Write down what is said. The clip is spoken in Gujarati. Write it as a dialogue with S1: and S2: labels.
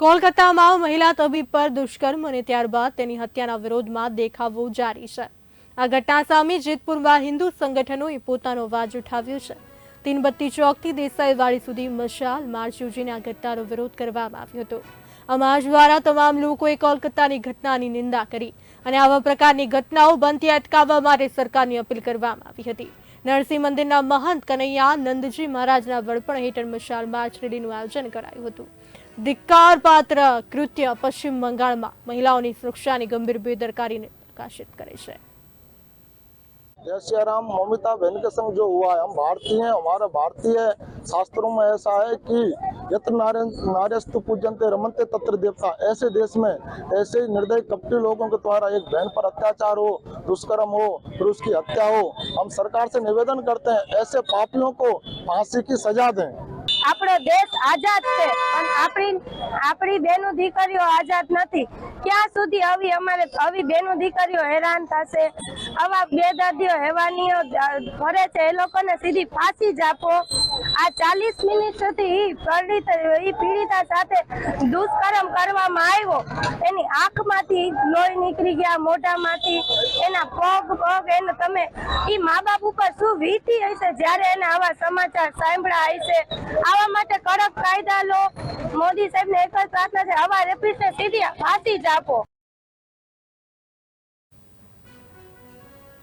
S1: કોલકાતામાં મહિલા તબીબ પર દુષ્કર્મ અને ત્યારબાદ તેની હત્યાના વિરોધમાં દેખાવો જારી છે. આ ઘટના સામે જેતપુરમાં હિન્દુ સંગઠનોએ પોતાનો અવાજ ઉઠાવ્યો છે. તીનબત્તી ચોકથી દેસાઈવાડી સુધી મશાલ માર્ચ યોજીને આ ઘટનાનો વિરોધ કરવામાં આવ્યો હતો. અમાજ દ્વારા તમામ લોકોએ કોલકાતાની ઘટનાની નિંદા કરી અને આવા પ્રકારની ઘટનાઓ બનતી અટકાવવા માટે સરકારની અપીલ કરવામાં આવી હતી. નરસિંહ મંદિરના મહંત કનૈયા, નંદજી મહારાજના વડપણ હેઠળ મશાલ માર્ચ રેલીનું આયોજન કરાયું હતું. ધિક્કારપાત્ર કૃત્ય પશ્ચિમ બંગાળમાં મહિલાઓની સુરક્ષાની ગંભીર બેદરકારીને પ્રકાશિત કરે છે.
S2: जय श्री राम ममिता बहन के संग जो हुआ है हम भारतीय हैं हमारे भारतीय शास्त्रों में ऐसा है कि यत्र नार्य नार्यस्तु पूजनते रमनते तत्र देवता ऐसे देश में ऐसे ही निर्दयी कपटी लोगों के द्वारा एक बहन पर अत्याचार हो दुष्कर्म हो फिर उसकी हत्या हो हम सरकार से निवेदन करते हैं ऐसे पापियों को फांसी की सजा दें
S3: આપણો દેશ આઝાદ છે પણ આપણી આપણી બેનો દીકરીઓ આઝાદ નથી ક્યાં સુધી આવી અમારે આવી બેનો દીકરીઓ હેરાન થશે. આવા બે દાદીઓ હેવાનીઓ ભરે છે, એ લોકોને સીધી ફાંસી જ આપો. આ ચાલીસ મિનિટ સુધી ઈ પીડિત ઈ પીડિતા સાથે દુષ્કર્મ કરવામાં આવ્યો. એની આંખમાંથી લોહી નીકળી ગયા, મોઢામાંથી. એના પગ પગ, એને તમે ઈ મા બાપ ઉપર શું વીતી હશે? જ્યારે એને આવા સમાચાર સાંભળ્યા હશે. આવા માટે કડક કાયદા લો. મોદી સાહેબને એક જ પ્રાર્થના છે આવા રેપિસ્ટને સીધી ફાંસી જ આપો.